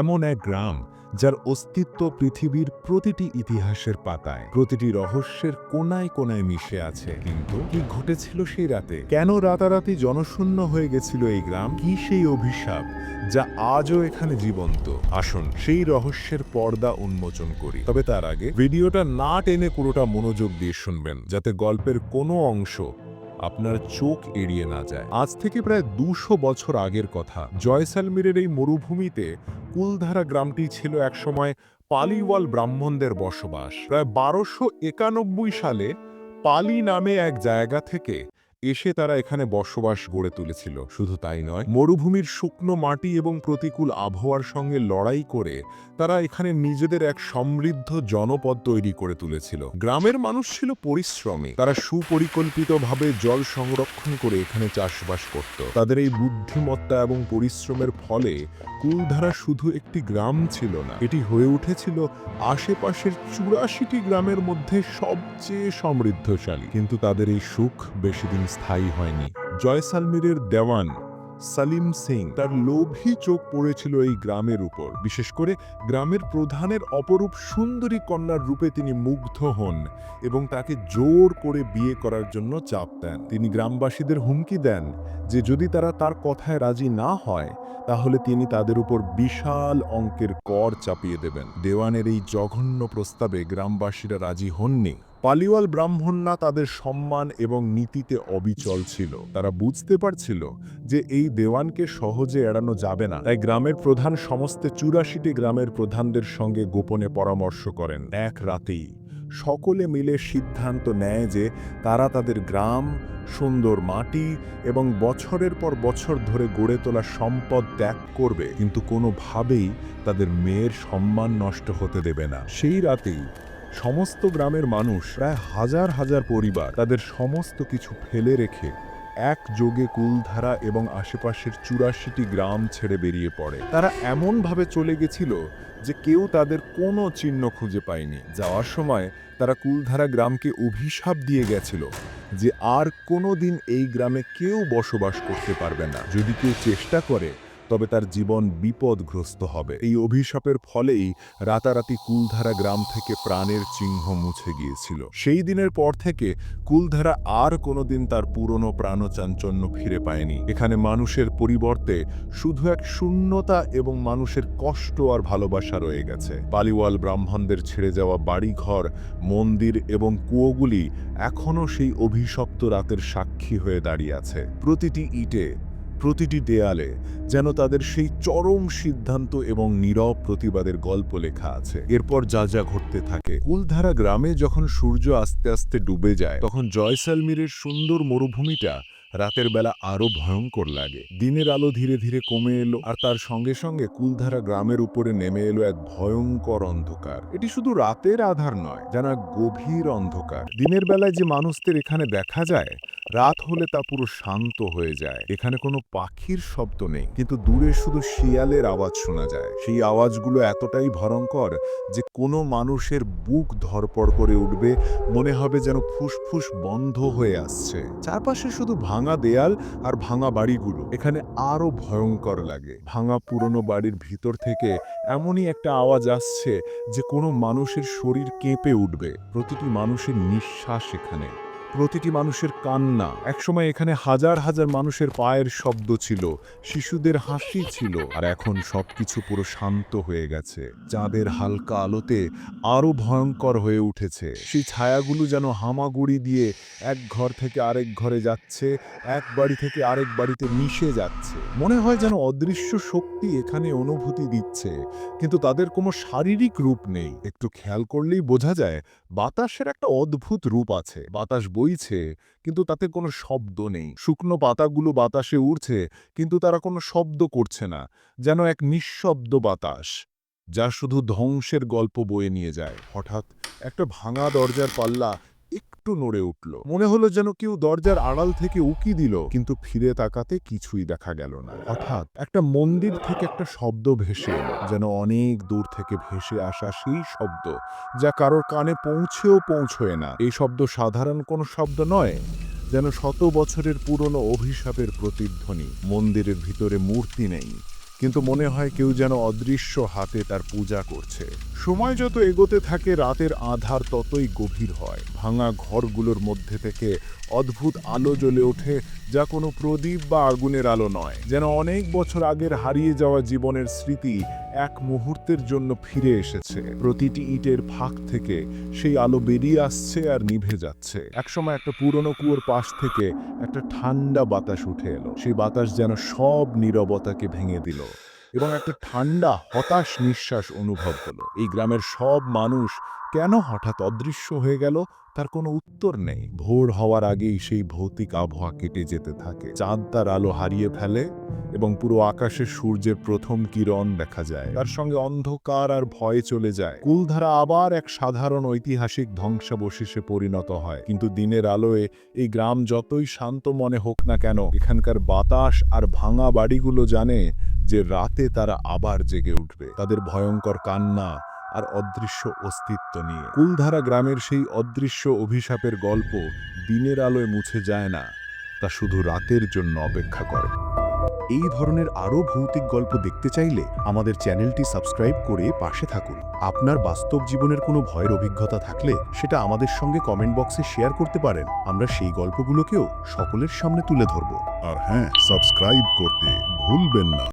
এমন এক গ্রাম যার অস্তিত্ব পৃথিবীর প্রতিটি ইতিহাসের পাতায়, প্রতিটি রহস্যের কোনায় কোনায় মিশে আছে। কিন্তু কি ঘটেছিল সেই রাতে? কেন রাতারাতি জনশূন্য হয়ে গেছিল এই গ্রাম? কি সেই অভিশাপ যা আজও এখানে জীবন্ত? আসুন সেই রহস্যের পর্দা উন্মোচন করি। তবে তার আগে ভিডিওটা না টেনে পুরোটা মনোযোগ দিয়ে শুনবেন, যাতে গল্পের কোনো অংশ আপনার চোখ এড়িয়ে না যায়। আজ থেকে প্রায় দুশো বছর আগের কথা। জয়সালমীরের এই মরুভূমিতে কুলধারা গ্রামটি ছিল একসময় পালিওয়াল ব্রাহ্মণদের বসবাস। প্রায় বারোশো একানব্বই সালে পালি নামে এক জায়গা থেকে এসে তারা এখানে বসবাস গড়ে তুলেছিল। শুধু তাই নয়, মরুভূমির শুকনো মাটি এবং প্রতিকূল আবহাওয়ার সঙ্গে লড়াই করে তারা এখানে নিজেদের এক সমৃদ্ধ জনপদ তৈরি করে তুলেছিল। গ্রামের মানুষ ছিল পরিশ্রমী। তারা সুপরিকল্পিতভাবে জল সংরক্ষণ করে এখানে চাষবাস করত। তাদের এই বুদ্ধিমত্তা এবং পরিশ্রমের ফলে কুলধারা শুধু একটি গ্রাম ছিল না, এটি হয়ে উঠেছিল আশেপাশের চুরাশিটি গ্রামের মধ্যে সবচেয়ে সমৃদ্ধশালী। কিন্তু তাদের এই সুখ বেশি দিন স্থায়ী হয়নি। জয়সালমীরের দেওয়ান সালিম সিং তার লোভী চোখ পড়েছিল এই গ্রামের উপর। বিশেষ করে গ্রামের প্রধানের অপরূপ সুন্দরী কন্যার রূপে তিনি মুগ্ধ হন এবং তাকে জোর করে বিয়ে করার জন্য চাপ দেন। তিনি গ্রামবাসীদের হুমকি দেন যে যদি তারা তার কথায় রাজি না হয় তাহলে তিনি তাদের উপর বিশাল অঙ্কের কর চাপিয়ে দেবেন। দেওয়ানের এই জঘন্য প্রস্তাবে গ্রামবাসীরা রাজি হননি। পালিওয়াল ব্রাহ্মণরা তাদের সম্মান এবং নীতিতে অবিচল ছিল। তারা বুঝতে পারছিল যে এই দেওয়ানকে সহজে এড়ানো যাবে না। তাই গ্রামের প্রধান সমস্ত চুরাশিটি গ্রামের প্রধানদের সঙ্গে গোপনে পরামর্শ করেন। এক রাতেই সকলে মিলে সিদ্ধান্ত নেয় যে তারা তাদের গ্রাম, সুন্দর মাটি এবং বছরের পর বছর ধরে গড়ে তোলা সম্পদ ত্যাগ করবে। কিন্তু কোনোভাবেই তাদের মেয়ের সম্মান নষ্ট হতে দেবে না। সেই রাতেই সমস্ত গ্রামের মানুষ, প্রায় হাজার হাজার পরিবার, তাদের সমস্ত কিছু ফেলে রেখে একযোগে কুলধারা এবং আশেপাশের চুরাশিটি গ্রাম ছেড়ে বেরিয়ে পড়ে। তারা এমনভাবে চলে গেছিল যে কেউ তাদের কোনো চিহ্ন খুঁজে পায়নি। যাওয়ার সময় তারা কুলধারা গ্রামকে অভিশাপ দিয়ে গেছিল যে আর কোনো দিন এই গ্রামে কেউ বসবাস করতে পারবে না। যদি কেউ চেষ্টা করে তবে তার জীবন বিপদগ্রস্ত হবে। এই অভিশাপের ফলেই রাতারাতি কুলধারা গ্রাম থেকে প্রাণের চিহ্ন মুছে গিয়েছিল। সেই দিনের পর থেকে কুলধারা আর কোনোদিন তার পুরনো প্রাণচাঞ্চন্য ফিরে পায়নি। এখানে মানুষের পরিবর্তে শুধু এক শূন্যতা এবং মানুষের কষ্ট আর ভালোবাসা রয়ে গেছে। পালিওয়াল ব্রাহ্মণদের ছেড়ে যাওয়া বাড়িঘর, মন্দির এবং কুয়োগুলি এখনও সেই অভিশপ্ত রাতের সাক্ষী হয়ে দাঁড়িয়ে আছে। প্রতিটি ইটে প্রতিটি দেয়ালে যেন তাদের সেই চরম সিদ্ধান্ত এবং নীরব প্রতিবাদের গল্প লেখা আছে। এরপর যা যা ঘটতে থাকে। কুলধারা গ্রামে যখন সূর্য আস্তে আস্তে ডুবে যায়, তখন জয়সালমীরের সুন্দর মরুভূমিটা রাতের বেলা আরও ভয়ঙ্কর লাগে। দিনের আলো ধীরে ধীরে কমে এলো আর তার সঙ্গে সঙ্গে কুলধারা গ্রামের উপরে নেমে এলো এক ভয়ঙ্কর অন্ধকার। এটি শুধু রাতের আধার নয় যেন গভীর অন্ধকার। দিনের বেলায় যে মানুষদের এখানে দেখা যায় রাত হলে তা পুরো শান্ত হয়ে যায়। এখানে কোনো পাখির শব্দ নেই, কিন্তু দূরে শুধু শিয়ালের আওয়াজ শোনা যায়। সেই আওয়াজগুলো এতটাই ভয়ঙ্কর যে কোনো মানুষের বুক ধরপড় করে উঠবে, মনে হবে যেন ফুসফুস বন্ধ হয়ে আসছে। চারপাশে শুধু ভাঙা দেয়াল আর ভাঙা বাড়িগুলো। এখানে আরও ভয়ঙ্কর লাগে। ভাঙা পুরনো বাড়ির ভিতর থেকে এমনই একটা আওয়াজ আসছে যে কোনো মানুষের শরীর কেঁপে উঠবে। প্রতিটি মানুষের নিঃশ্বাস এখানে। প্রতিটি মানুষের কান্না। একসময় এখানে হাজার হাজার মানুষের পায়ের শব্দ ছিল, শিশুদের হাসি ছিল, আর এখন সবকিছু পুরো শান্ত হয়ে গেছে। চাঁদের হালকা আলোতে আরও ভয়ঙ্কর হয়ে উঠেছে। সেই ছায়াগুলো যেন হামাগুড়ি দিয়ে এক ঘর থেকে আরেক ঘরে যাচ্ছে, এক বাড়ি থেকে আরেক বাড়িতে মিশে যাচ্ছে। মনে হয় যেন অদৃশ্য শক্তি এখানে অনুভূতি দিচ্ছে, কিন্তু তাদের কোনো শারীরিক রূপ নেই। একটু খেয়াল করলেই বোঝা যায়, বাতাসের একটা অদ্ভুত রূপ আছে। বাতাস বইছে, কিন্তু তাতে কোনো শব্দ নেই। শুকনো পাতাগুলো বাতাসে উড়ছে, কিন্তু তারা কোনো শব্দ করছে না, যেন এক নিঃশব্দ বাতাস, যা শুধু ধ্বংসের গল্প বয়ে নিয়ে যায়। হঠাৎ একটা ভাঙা দরজার পাল্লা একটু নড়ে উঠল। মনে হলো যেন কেউ দরজার আড়াল থেকে উকি দিল, কিন্তু ফিরে তাকাতে কিছুই দেখা গেল না। হঠাৎ একটা মন্দির থেকে একটা শব্দ ভেসে এলো, যেন অনেক দূর থেকে ভেসে আসা সেই শব্দ, যা কারোর কানে পৌঁছেও পৌঁছয় না। এই শব্দ সাধারণ কোনো শব্দ নয়, যেন শত বছরের পুরনো অভিশাপের প্রতিধ্বনি। মন্দিরের ভিতরে মূর্তি নেই, কিন্তু মনে হয় কেউ যেন অদৃশ্য হাতে তার পূজা করছে। সময় যত এগোতে থাকে, রাতের আধার ততই গভীর হয়। ভাঙা ঘরগুলোর মধ্যে থেকে অদ্ভুত আলো জ্বলে ওঠে, যা কোনো প্রদীপ বা আগুনের আলো নয়। যেন অনেক বছর আগের হারিয়ে যাওয়া জীবনের স্মৃতি এক মুহূর্তের জন্য ফিরে এসেছে। প্রতিটি ইটের ফাঁক থেকে সেই আলো বেরিয়ে আসছে আর নিভে যাচ্ছে। একসময় একটা পুরনো কুয়োর পাশ থেকে একটা ঠান্ডা বাতাস উঠে এলো। সেই বাতাস যেন সব নীরবতাকে ভেঙে দিল। এবং একটা ঠান্ডা, হতাশ নিঃশ্বাস অনুভব হলো। এই গ্রামের সব মানুষ কেন হঠাৎ অদৃশ্য হয়ে গেল? তার কোনো উত্তর নেই। ভোর হওয়ার আগেই সেই ভৌতিক আবহাওয়া কেটে যেতে থাকে। চাঁদ তার আলো হারিয়ে ফেলে এবং পুরো আকাশে সূর্যের প্রথম কিরণ দেখা যায়। তার সঙ্গে অন্ধকার আর ভয় চলে যায়। কুলধারা আবার এক সাধারণ ঐতিহাসিক ধ্বংসাবশেষে পরিণত হয়। কিন্তু দিনের আলোয় এই গ্রাম যতই শান্ত মনে হোক না কেন, এখানকার বাতাস আর ভাঙা বাড়িগুলো জানে যে রাতে তারা আবার জেগে উঠবে, তাদের ভয়ঙ্কর কান্না আর অদৃশ্য অস্তিত্ব নিয়ে। কুলধারা গ্রামের সেই অদৃশ্য অভিশাপের গল্প দিনের আলোয় মুছে যায় না, তা শুধু রাতের জন্য অপেক্ষা করে। এই ধরনের আরও ভৌতিক গল্প দেখতে চাইলে আমাদের চ্যানেলটি সাবস্ক্রাইব করে পাশে থাকুন। আপনার বাস্তব জীবনের কোনো ভয়ের অভিজ্ঞতা থাকলে সেটা আমাদের সঙ্গে কমেন্ট বক্সে শেয়ার করতে পারেন। আমরা সেই গল্পগুলোকেও সকলের সামনে তুলে ধরব। আর হ্যাঁ সাবস্ক্রাইব করতে ভুলবেন না।